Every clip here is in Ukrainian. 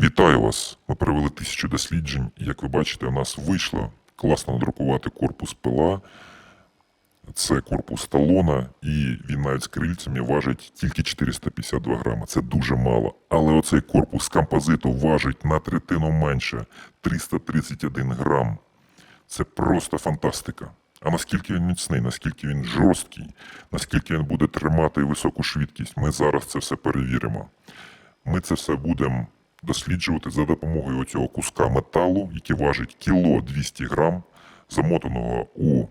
Вітаю вас! Ми провели тисячу досліджень. і, Як ви бачите, у нас вийшло класно надрукувати корпус пила. Це корпус талона, і він навіть з крильцями важить тільки 452 грама. Це дуже мало. Але оцей корпус композиту важить на третину менше 331 грам. Це просто фантастика. А наскільки він міцний, наскільки він жорсткий, наскільки він буде тримати високу швидкість, ми зараз це все перевіримо. Ми це все будемо досліджувати за допомогою цього куска металу, який важить кіло 200 грам, замотаного у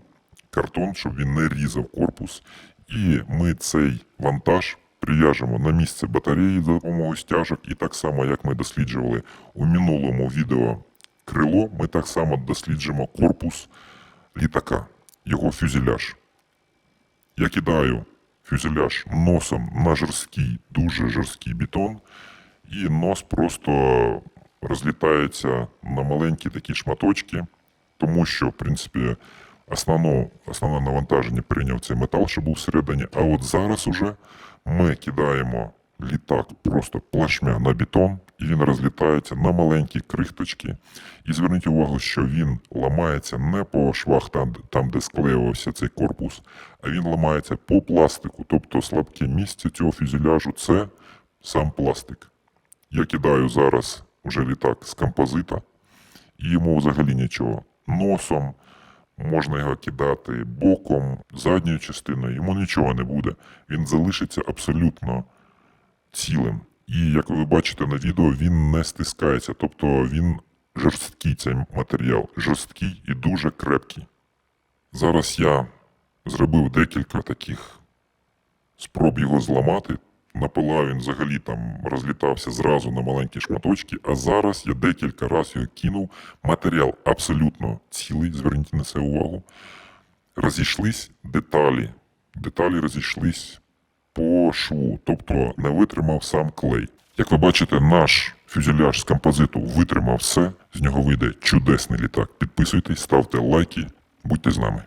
картон, щоб він не різав корпус. І ми цей вантаж прив'яжемо на місце батареї за допомогою стяжок. І так само, як ми досліджували у минулому відео крило, ми так само досліджимо корпус літака, його фюзеляж. Я кидаю фюзеляж носом на жорсткий, дуже жорсткий бетон, і нос просто розлітається на маленькі такі шматочки, тому що, в принципі, основну, основне навантаження прийняв цей метал, що був всередині. А от зараз уже ми кидаємо літак просто плашмя на бетон, і він розлітається на маленькі крихточки. І зверніть увагу, що він ламається не по швах, там, там де склеювався цей корпус, а він ламається по пластику. Тобто слабке місце цього фюзеляжу це сам пластик. Я кидаю зараз вже літак з композита, і йому взагалі нічого. Носом можна його кидати боком, задньою частиною, йому нічого не буде. Він залишиться абсолютно цілим. І як ви бачите на відео, він не стискається, тобто він жорсткий цей матеріал, жорсткий і дуже крепкий. Зараз я зробив декілька таких спроб його зламати. Напила він взагалі там розлітався зразу на маленькі шматочки, а зараз я декілька разів його кинув. Матеріал абсолютно цілий, зверніть на це увагу. Розійшлись деталі. Деталі розійшлись по шву, тобто не витримав сам клей. Як ви бачите, наш фюзеляж з композиту витримав все. З нього вийде чудесний літак. Підписуйтесь, ставте лайки, будьте з нами.